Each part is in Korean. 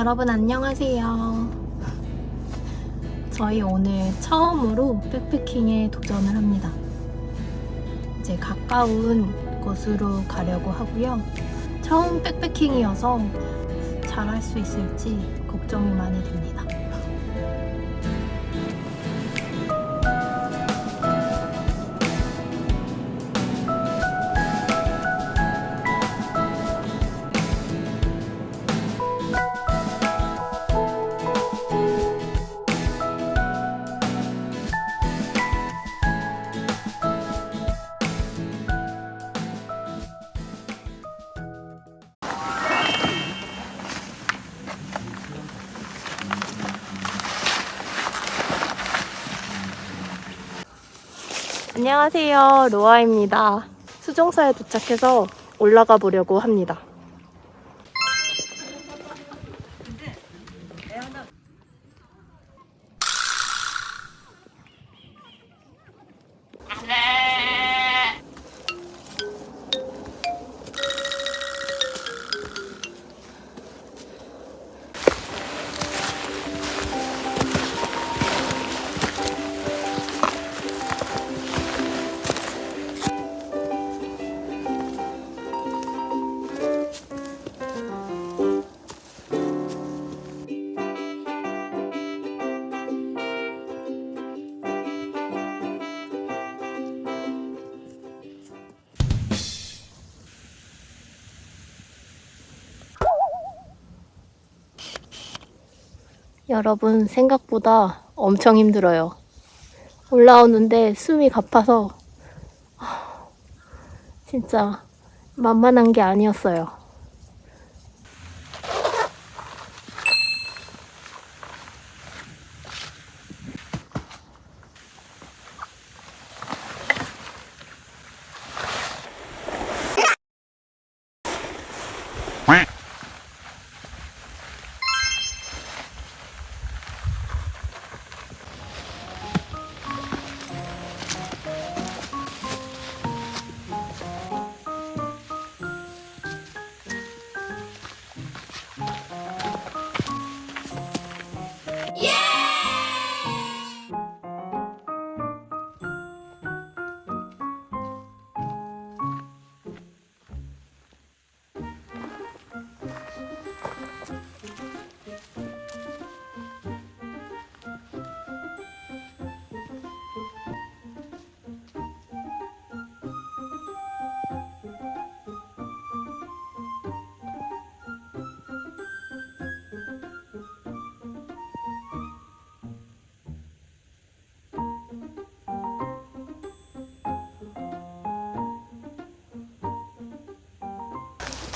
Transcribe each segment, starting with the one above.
여러분 안녕하세요. 저희 오늘 처음으로 백패킹에 도전을 합니다. 이제 가까운 곳으로 가려고 하고요. 처음 백패킹이어서 잘할 수 있을지 걱정이 많이 됩니다. 안녕하세요. 로아입니다. 수종사에 도착해서 올라가 보려고 합니다. 여러분 생각보다 엄청 힘들어요. 올라오는데 숨이 가파서 아, 진짜 만만한 게 아니었어요.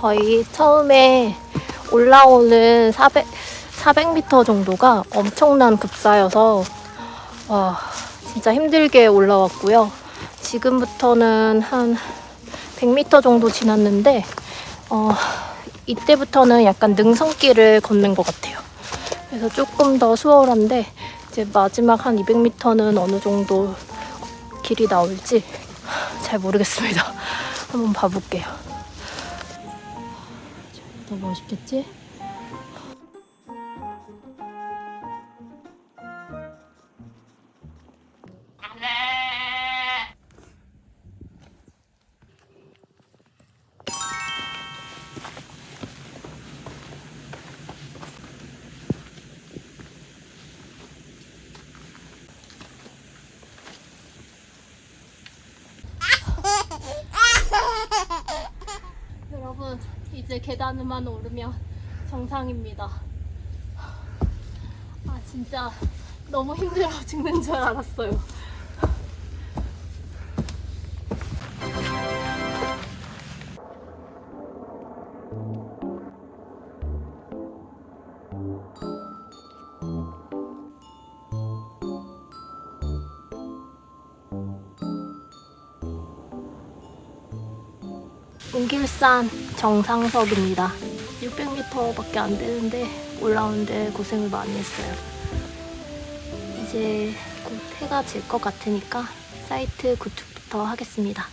저희 처음에 올라오는 400, 400m 정도가 엄청난 급사여서 와, 진짜 힘들게 올라왔고요. 지금부터는 한 100m 정도 지났는데 어, 이때부터는 약간 능선길을 걷는 것 같아요. 그래서 조금 더 수월한데 이제 마지막 한 200m는 어느 정도 길이 나올지 잘 모르겠습니다. 한번 봐볼게요. 더 멋있겠지? 이제 계단만 오르면 정상입니다. 아 진짜 너무 힘들어 죽는 줄 알았어요. 웅길산 정상석입니다. 600m밖에 안 되는데 올라오는데 고생을 많이 했어요. 이제 곧 해가 질 것 같으니까 사이트 구축부터 하겠습니다.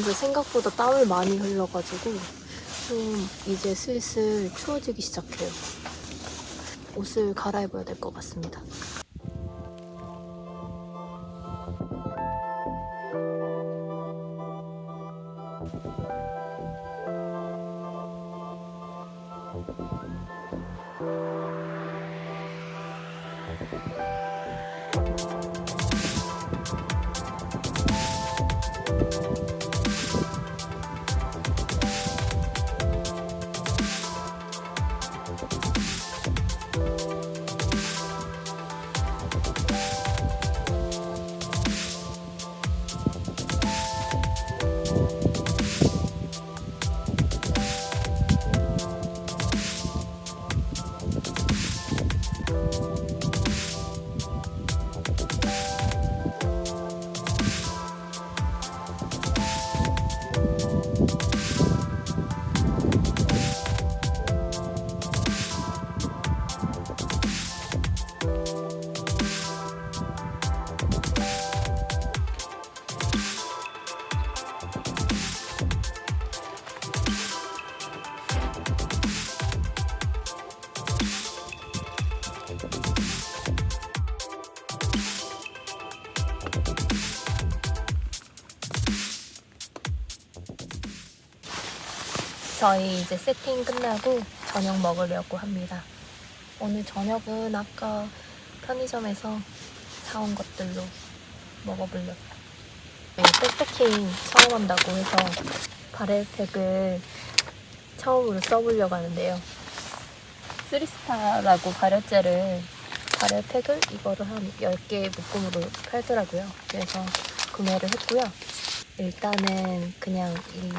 올라오면서 생각보다 땀을 많이 흘려가지고 좀 이제 슬슬 추워지기 시작해요. 옷을 갈아입어야 될 것 같습니다. 저희 이제 세팅 끝나고 저녁 먹으려고 합니다. 오늘 저녁은 아까 편의점에서 사온 것들로 먹어보려고요. 네, 백패킹 처음 한다고 해서 발열팩을 처음으로 써보려고 하는데요. 쓰리스타라고 발열제를 발열팩을 이거를 한 10개 묶음으로 팔더라고요. 그래서 구매를 했고요. 일단은 그냥 이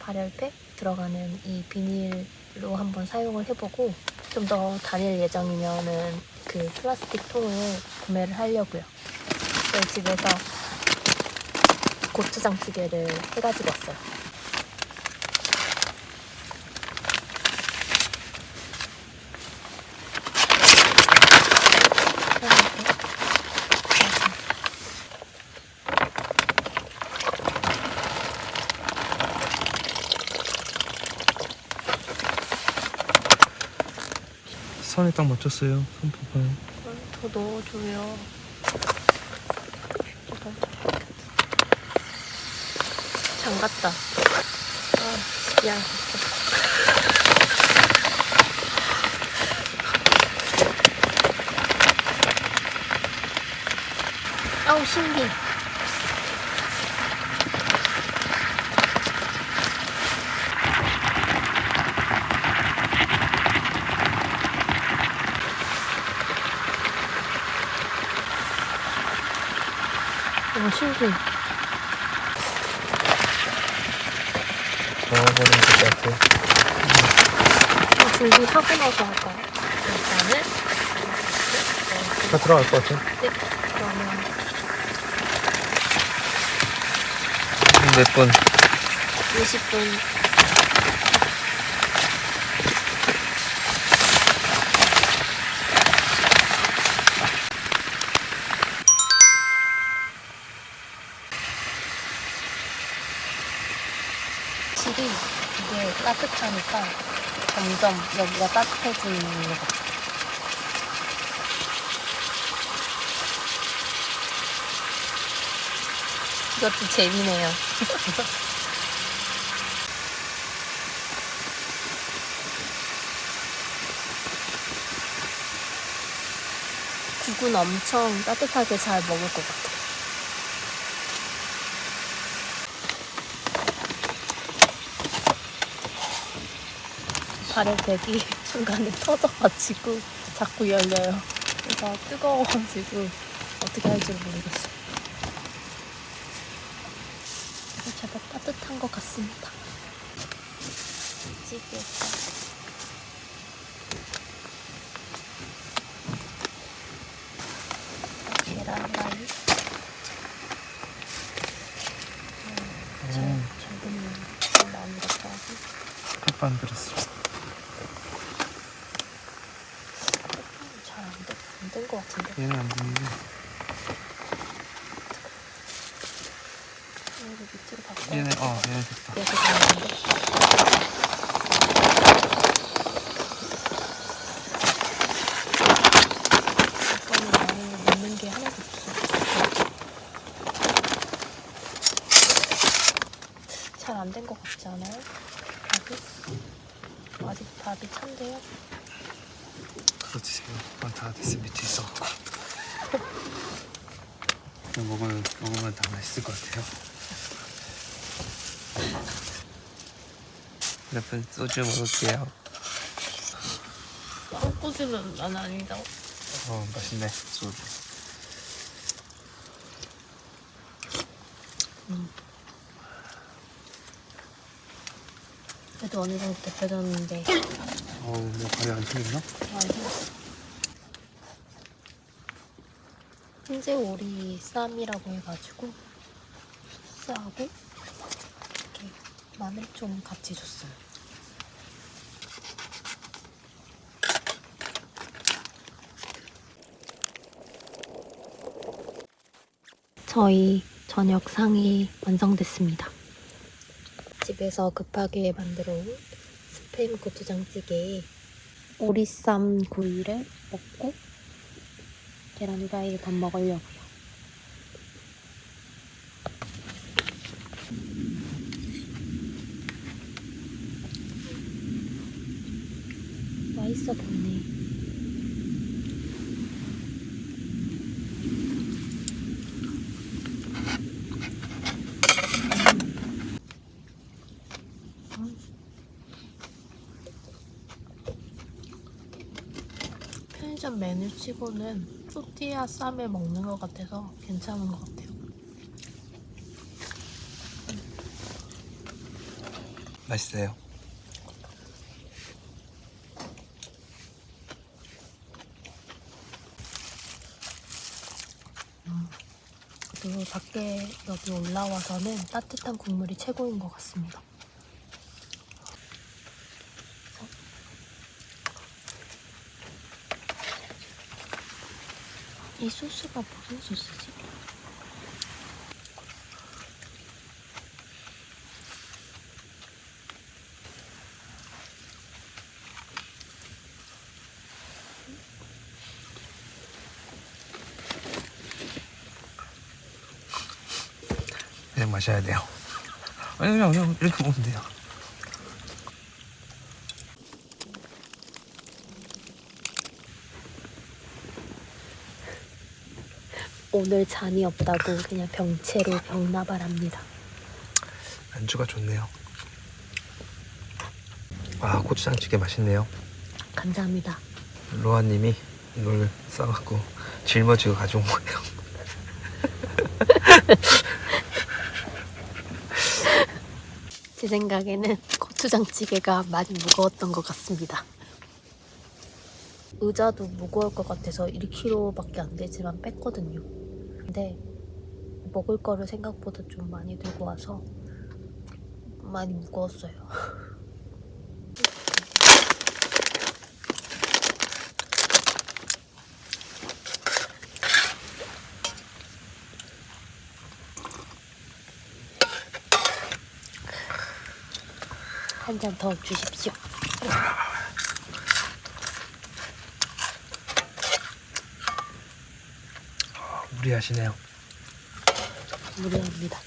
발열팩 들어가는 이 비닐로 한번 사용을 해보고 좀 더 다닐 예정이면은 그 플라스틱 통을 구매를 하려고요. 저희 집에서 고추장찌개를 해가지고 왔어요. 선에 딱 맞췄어요. 선포발. 더 넣어줘요. 장갔다. 아, 야. 아우, 신기. 어, 신기. 넣어버리면 될 것 같아요. 준비하고 나서 할까요? 일단은. 다 들어갈 것 같아요. 네, 그러면 몇 분? 20분. 따뜻하니까 점점 여기가 따뜻해지는 것 같아요. 이것도 재미네요. 국은 엄청 따뜻하게 잘 먹을 것 같아요. 발열백이 중간에 터져가지고 자꾸 열려요. 그래서 뜨거워가지고 어떻게 할지 모르겠어요. 제법 따뜻한 것 같습니다. 찌개가 계란말이 음, 적은 나온 것도 하고 밥안 들었어. 잘안된 것 같은데 얘는 안. 이거 밑으로 바꿔 얘네 어 얘네 됐다. 여기 가는데 이거는 많이 넣는 게 하나도 없어. 잘 안 된 것 같지 않아요? 밥이? 아직 밥이 찬데요? 그거 드세요. 다 됐어 밑에 있어갖고. 그냥 먹으면 먹으면 다 맛있을 것 같아요. 여러분 소주 먹을게요. 헛구지는 난 아니다. 어 맛있네 소주. 그래도 어느 정도 데펴졌는데 어뭐 발이 안 틀렸나? 훈제 오리 쌈이라고 해가지고 소스하고 이렇게 마늘 좀 같이 줬어요. 저희 저녁 상이 완성됐습니다. 집에서 급하게 만들어 온 스팸 고추장찌개에 오리쌈 구이를 먹고 계란 후라이를 밥 먹으려고요. 맛있어 보이네. 음. 편의점 메뉴 치고는 또띠아 쌈을 먹는 것 같아서 괜찮은 것 같아요. 맛있어요. 그리고 밖에 여기 올라와서는 따뜻한 국물이 최고인 것 같습니다. 이 소스가 무슨 소스지? 그냥 마셔야 돼요. 아니 그냥 그냥 이렇게 먹으면 돼요. 오늘 잔이 없다고 그냥 병채로 병나발합니다. 안주가 좋네요. 아 고추장찌개 맛있네요. 감사합니다. 로아님이 이걸 싸갖고 짊어지고 가져온 거예요. 제 생각에는 고추장찌개가 많이 무거웠던 것 같습니다. 의자도 무거울 것 같아서 1kg밖에 안 되지만 뺐거든요. 근데 먹을 거를 생각보다 좀 많이 들고 와서 많이 무거웠어요. 한 잔 더 주십시오. 무리하시네요. 무료합니다.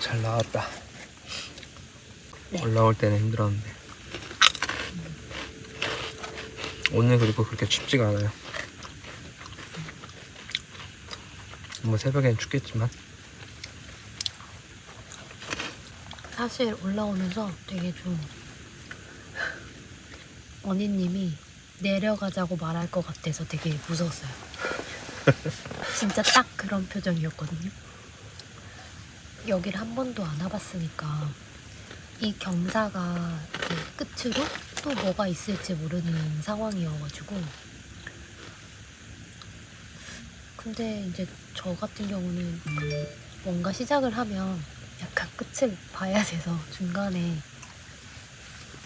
잘 나왔다. 네. 올라올 때는 힘들었는데. 오늘 그리고 그렇게 춥지가 않아요. 뭐 새벽엔 춥겠지만 사실 올라오면서 되게 좀 언니님이 내려가자고 말할 것 같아서 되게 무서웠어요. 진짜 딱 그런 표정이었거든요. 여기를 한 번도 안 와봤으니까 이 경사가 그 끝으로 또 뭐가 있을지 모르는 상황이어가지고 근데 이제 저 같은 경우는 뭔가 시작을 하면 약간 끝을 봐야 돼서 중간에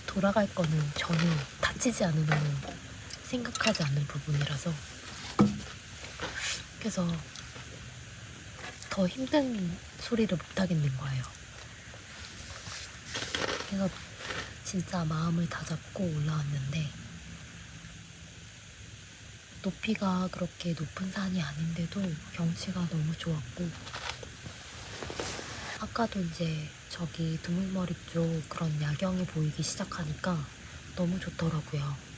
돌아갈 거는 전혀 다치지 않으면 생각하지 않는 부분이라서 그래서 더 힘든 소리를 못 하겠는 거예요. 그래서 진짜 마음을 다잡고 올라왔는데 높이가 그렇게 높은 산이 아닌데도 경치가 너무 좋았고 아까도 이제 저기 두물머리 쪽 그런 야경이 보이기 시작하니까 너무 좋더라고요.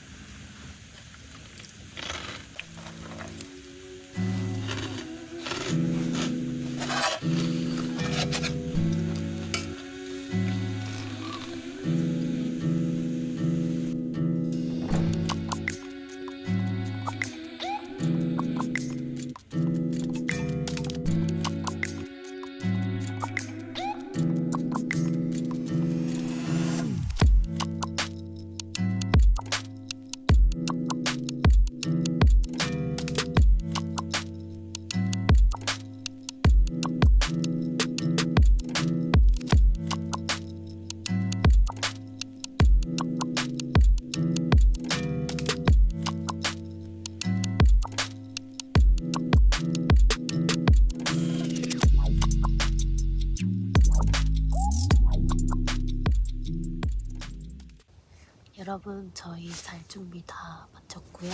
저희 잘 준비 다 마쳤고요.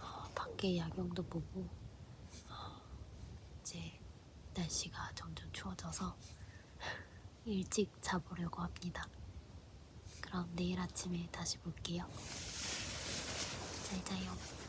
어, 밖에 야경도 보고 어, 이제 날씨가 점점 추워져서 일찍 자보려고 합니다. 그럼 내일 아침에 다시 볼게요. 잘 자요.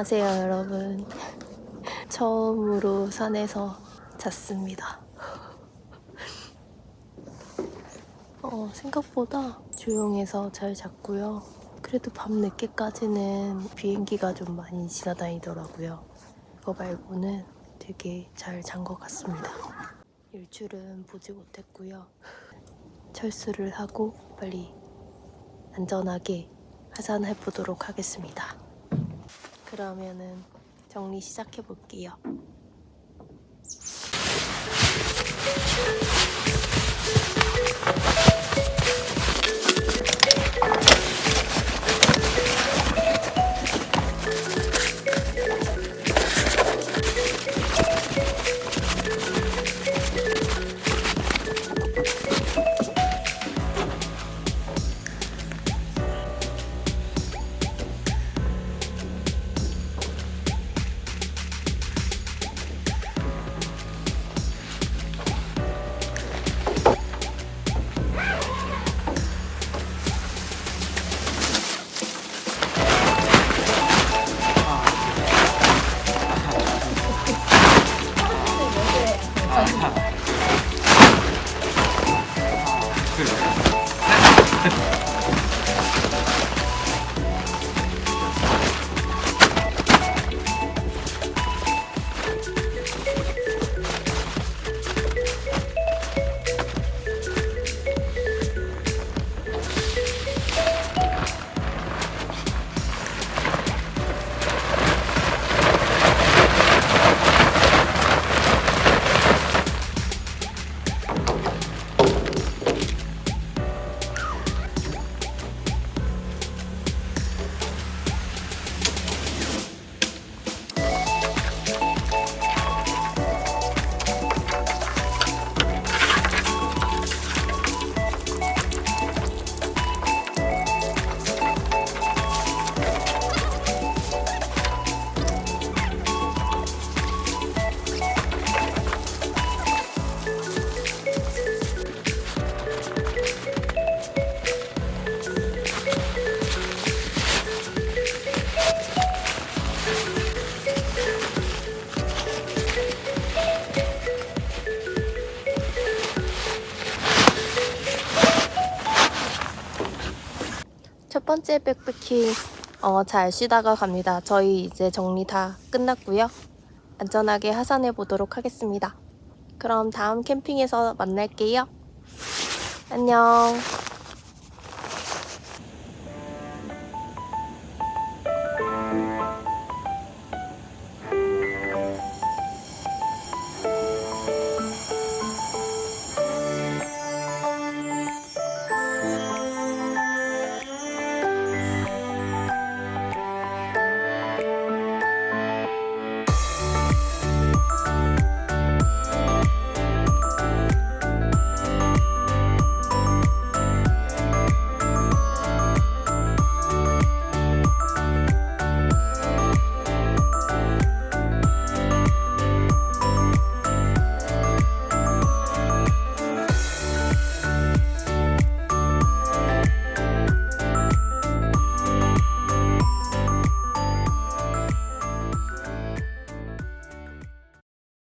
안녕하세요, 여러분. 처음으로 산에서 잤습니다. 어, 생각보다 조용해서 잘 잤고요. 그래도 밤 늦게까지는 비행기가 좀 많이 지나다니더라고요. 그거 말고는 되게 잘 잔 것 같습니다. 일출은 보지 못했고요. 철수를 하고 빨리 안전하게 하산해 보도록 하겠습니다. 그러면은 정리 시작해 볼게요. 번째 백패킹 어, 잘 쉬다가 갑니다. 저희 이제 정리 다 끝났고요. 안전하게 하산해 보도록 하겠습니다. 그럼 다음 캠핑에서 만날게요. 안녕.